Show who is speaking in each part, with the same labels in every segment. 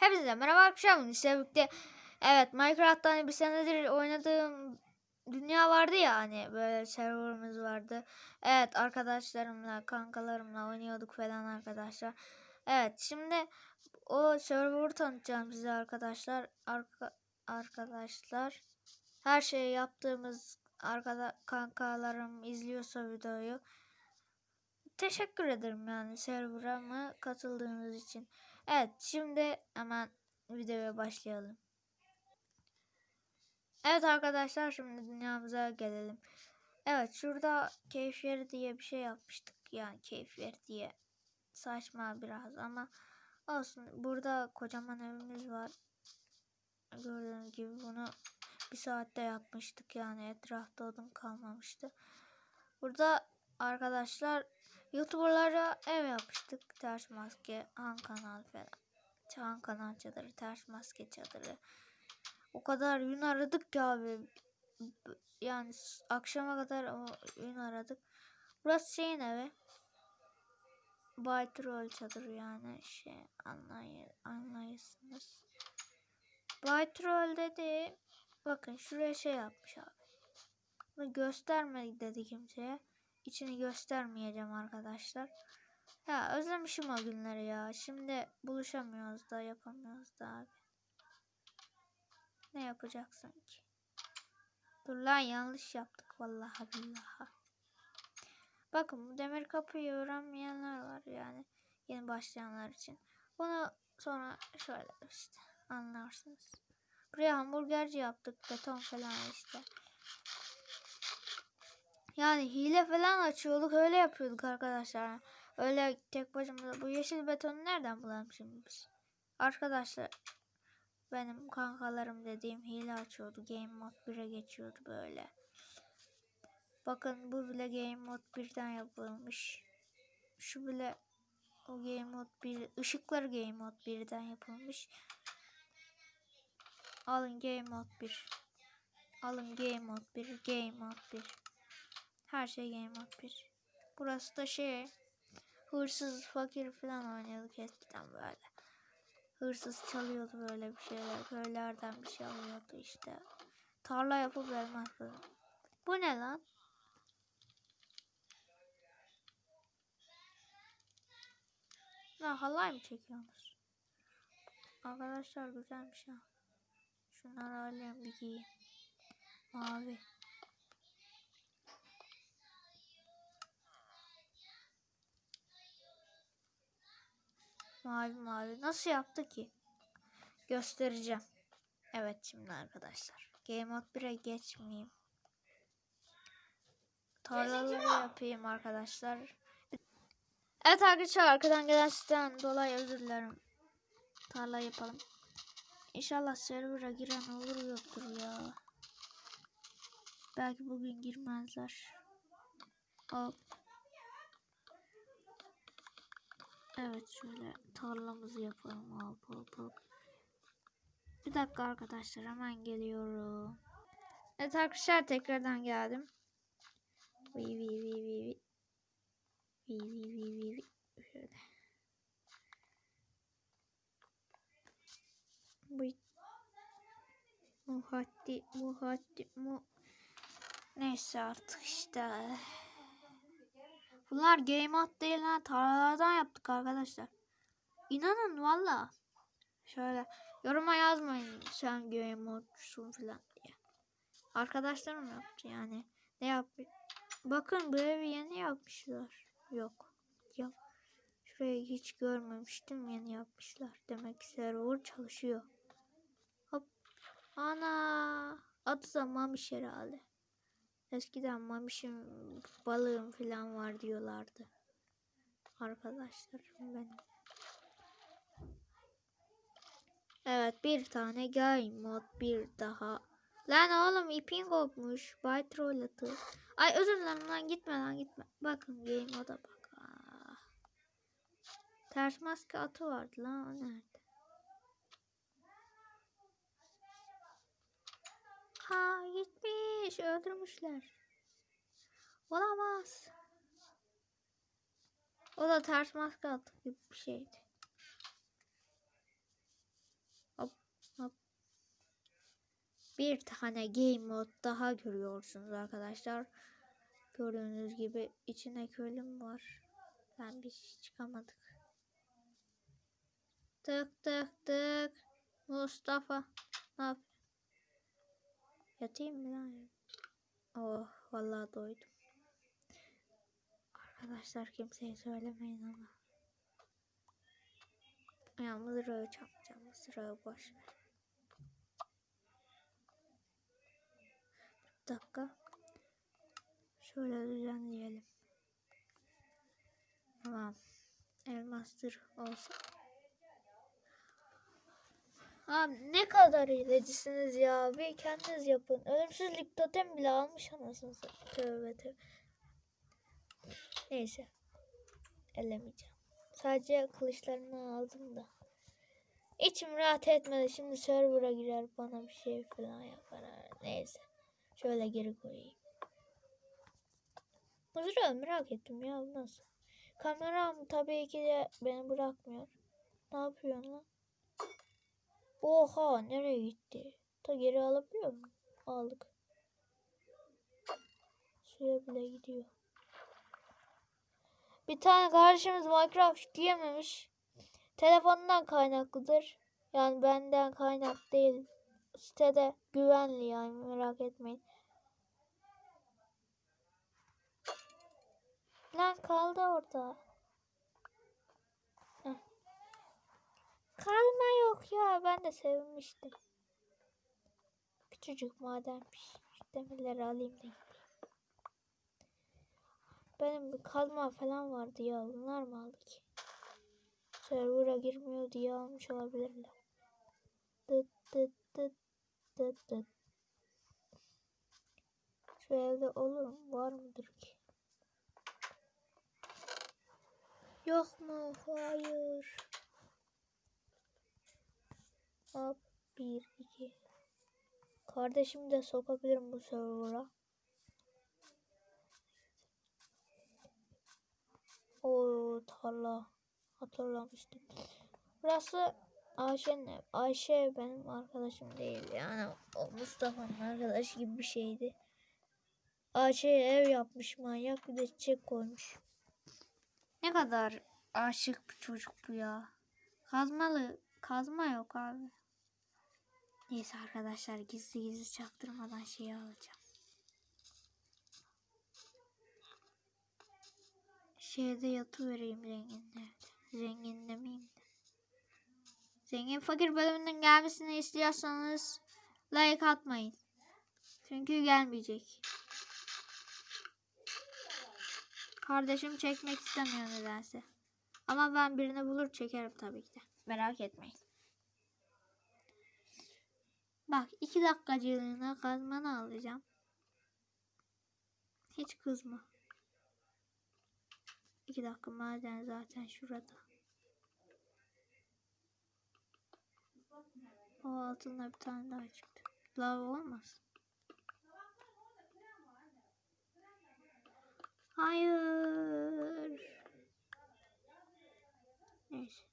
Speaker 1: Hepinize merhaba arkadaşlar. Bugün birlikte evet Minecraft'ta hani bir senedir oynadığım dünya vardı ya hani böyle serverımız vardı. Evet arkadaşlarımla kankalarımla oynuyorduk falan arkadaşlar. Evet şimdi o server'ı tanıtacağım size arkadaşlar. Arka, arkadaşlar her şeyi yaptığımız arkada kankalarım izliyorsa videoyu teşekkür ederim yani server'a katıldığınız için. Evet şimdi hemen videoya başlayalım. Evet arkadaşlar şimdi dünyamıza gelelim. Evet şurada keyif yeri diye bir şey yapmıştık. Yani keyif yeri diye saçma biraz ama olsun. Burada kocaman evimiz var. Gördüğünüz gibi bunu bir saatte yapmıştık yani etrafta odun kalmamıştı. Burada arkadaşlar YouTuber'lara ev yapmıştık. Ters maske, Han kanal falan. Han kanal çadırı, ters maske çadırı. O kadar gün aradık ki abi. Yani akşama kadar o gün aradık. Burası şeyin evi. Bay Troll çadırı yani şey anlay anlayırsınız. Bay Troll dedi. Bakın şuraya şey yapmış abi. Bunu gösterme dedi kimseye. İçini göstermeyeceğim arkadaşlar. Ya özlemişim o günleri ya. Şimdi buluşamıyoruz da yapamıyoruz da abi. Ne yapacaksın ki? Dur lan yanlış yaptık vallahi billahi. Bakın bu demir kapıyı öğrenmeyenler var yani. Yeni başlayanlar için. Bunu sonra şöyle işte anlarsınız. Buraya hamburgerci yaptık. Beton falan işte. Yani hile falan açıyorduk. Öyle yapıyorduk arkadaşlar. Öyle tek başımıza. Bu yeşil betonu nereden bulalım şimdi biz? Arkadaşlar benim kankalarım dediğim hile açıyordu. Game Mode 1'e geçiyordu böyle. Bakın bu bile Game Mode 1'den yapılmış. Şu bile o Game Mode 1 ışıklar Game Mode 1'den yapılmış. Alın Game Mode 1. Alın Game Mode 1. Game Mode 1. Her şey Game Mode 1. Burası da şey hırsız fakir falan oynuyorduk eskiden böyle. Hırsız çalıyordu böyle bir şeyler. Köylerden bir şey alıyordu işte. Tarla yapıp elmas Bu ne lan? Ya halay mı çekiyorsunuz? Arkadaşlar güzelmiş ha. Şunları alayım bir giyeyim. Mavi. Mavi mavi. Nasıl yaptı ki? Göstereceğim. Evet şimdi arkadaşlar. Game Mode 1'e geçmeyeyim. Tarlaları yapayım arkadaşlar. Evet arkadaşlar arkadan gelen sizden dolayı özür dilerim. Tarla yapalım. İnşallah server'a giren olur yoktur ya. Belki bugün girmezler. Hop. Evet şöyle tarlamızı yapalım. Hop hop hop. Bir dakika arkadaşlar hemen geliyorum. Evet arkadaşlar tekrardan geldim. Vi vi vi vi vi. Vi vi vi vi vi. Şöyle. Bu muhaddi muhaddi mu neyse artık işte. Bunlar game mod değil lan. Tarlalardan yaptık arkadaşlar. İnanın valla. Şöyle yoruma yazmayın sen game modcusun falan diye. Arkadaşlarım yaptı yani. Ne yapmış? Bakın bu evi yeni yapmışlar. Yok. Yap. Şurayı hiç görmemiştim. Yeni yapmışlar. Demek ki server çalışıyor. Hop. Ana. Adı da Mamiş herhalde. Eskiden mamişim balığım falan var diyorlardı. Arkadaşlar benim. Evet bir tane game mod bir daha. Lan oğlum ipin kopmuş. Bay troll atı. Ay özür dilerim lan gitme lan gitme. Bakın game moda bak. Aa. Ters maske atı vardı lan o nerede? Barış'ı öldürmüşler. Olamaz. O da ters maske attı gibi bir şeydi. Hop, hop. Bir tane game mod daha görüyorsunuz arkadaşlar. Gördüğünüz gibi içine köylüm var. Ben bir şey çıkamadık. Tık tık tık. Mustafa. Ne yap? Yatayım mı lan? Oh vallahi doydum. Arkadaşlar kimseye söylemeyin ama. Ya mızrağı çakacağım. Mızrağı boş. Bir dakika. Şöyle düzenleyelim. Tamam. Elmastır olsun. Abi ne kadar hilecisiniz ya. Bir kendiniz yapın. Ölümsüzlük totem bile almış anasını satayım. Tövbe tövbe. Neyse. Elemeyeceğim. Sadece kılıçlarını aldım da. İçim rahat etmedi. Şimdi server'a girer bana bir şey falan yapar. Neyse. Şöyle geri koyayım. Mızrağı merak ettim ya nasıl? Kameram tabii ki de beni bırakmıyor. Ne yapıyorsun lan? Oha nereye gitti? Ta geri alabiliyor mu? Aldık. Suya bile gidiyor. Bir tane kardeşimiz Minecraft diyememiş. Telefonundan kaynaklıdır. Yani benden kaynak değil. Sitede güvenli yani merak etmeyin. Lan kaldı orada. Kalma yok ya ben de sevmiştim. Küçücük madenmiş. Demirleri alayım da. Benim bir kazma falan vardı ya bunlar mı aldı ki? Server'a girmiyor diye almış olabilirler. Dıt dıt dıt dıt dıt. Şu evde olur mu? Var mıdır ki? Yok mu? Hayır. Hop. Bir, iki. Kardeşimi de sokabilirim bu server'a. O tarla. Hatırlamıştım. Burası Ayşe'nin ev. Ayşe benim arkadaşım değil. Yani o Mustafa'nın arkadaşı gibi bir şeydi. Ayşe'ye ev yapmış manyak bir de çiçek koymuş. Ne kadar aşık bir çocuk bu ya. Kazmalı kazma yok abi. Neyse arkadaşlar gizli gizli çaktırmadan şeyi alacağım. Şeyde yatıvereyim zenginlerde. Zengin demeyeyim de. Zengin fakir bölümünün gelmesini istiyorsanız like atmayın. Çünkü gelmeyecek. Kardeşim çekmek istemiyor nedense. Ama ben birini bulur çekerim tabii ki de. Merak etmeyin. Bak iki dakikacılığına kazmanı alacağım. Hiç kızma. İki dakika maden zaten şurada. O altında bir tane daha çıktı. Lav olmaz. Hayır. Neyse.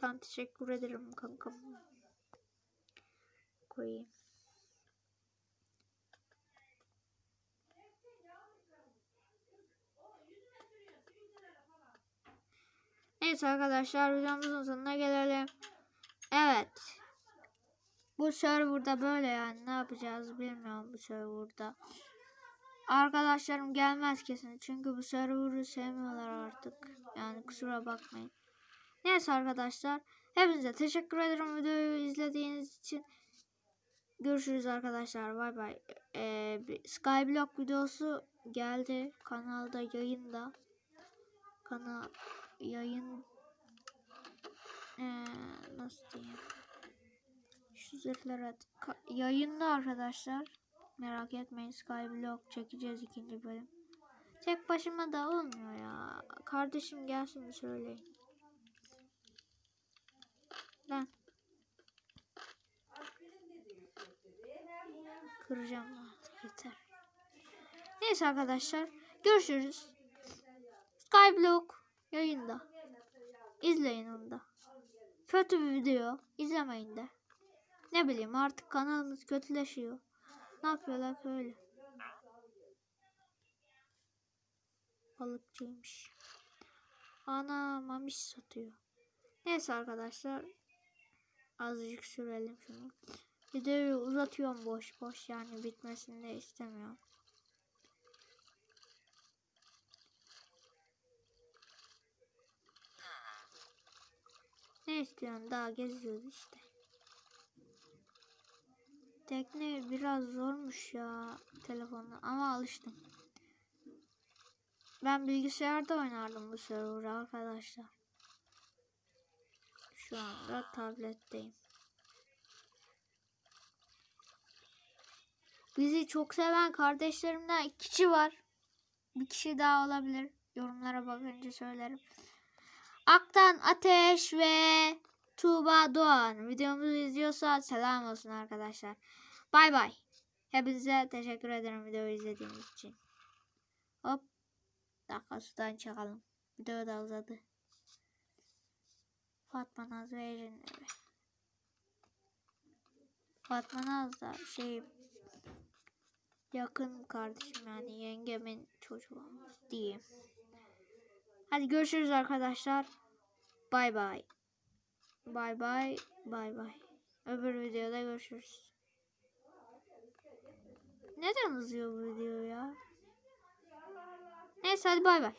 Speaker 1: Tamam teşekkür ederim kankam. Koyayım. Neyse arkadaşlar videomuzun sonuna gelelim. Evet. Bu serverda böyle yani ne yapacağız bilmiyorum bu serverda. Arkadaşlarım gelmez kesin çünkü bu server'ı sevmiyorlar artık. Yani kusura bakmayın. Neyse arkadaşlar. Hepinize teşekkür ederim videoyu izlediğiniz için. Görüşürüz arkadaşlar. Bay bay. Ee, Skyblock videosu geldi. Kanalda yayında. Kanal yayın ee, nasıl diyeyim? Şu zırhlara yayında arkadaşlar. Merak etmeyin Skyblock çekeceğiz ikinci bölüm. Tek başıma da olmuyor ya. Kardeşim gelsin söyleyin. Lan. Kıracağım artık yeter. Neyse arkadaşlar. Görüşürüz. Skyblock yayında. İzleyin onu da. Kötü bir video. izlemeyin de. Ne bileyim artık kanalımız kötüleşiyor. Ne yapıyorlar böyle? Balıkçıymış. Ana mamiş satıyor. Neyse arkadaşlar. Azıcık sürelim şunu. Videoyu uzatıyorum boş boş yani bitmesini de istemiyorum. Ne istiyorsun daha geziyoruz işte. Tekne biraz zormuş ya telefonla ama alıştım. Ben bilgisayarda oynardım bu server'ı arkadaşlar. Şu anda tabletteyim. Bizi çok seven kardeşlerimden iki kişi var. Bir kişi daha olabilir. Yorumlara bakınca söylerim. Aktan Ateş ve Tuğba Doğan videomuzu izliyorsa selam olsun arkadaşlar. Bay bay. Hepinize teşekkür ederim videoyu izlediğiniz için. Hop. Dakika sudan çıkalım. Video da uzadı. Fatma Naz ve evi. Fatma Naz da şey yakın kardeşim yani yengemin çocuğu diyeyim. Hadi görüşürüz arkadaşlar. Bay bay. Bay bay. Bay bay. Öbür videoda görüşürüz. Neden uzuyor bu video ya? Neyse hadi bay bay.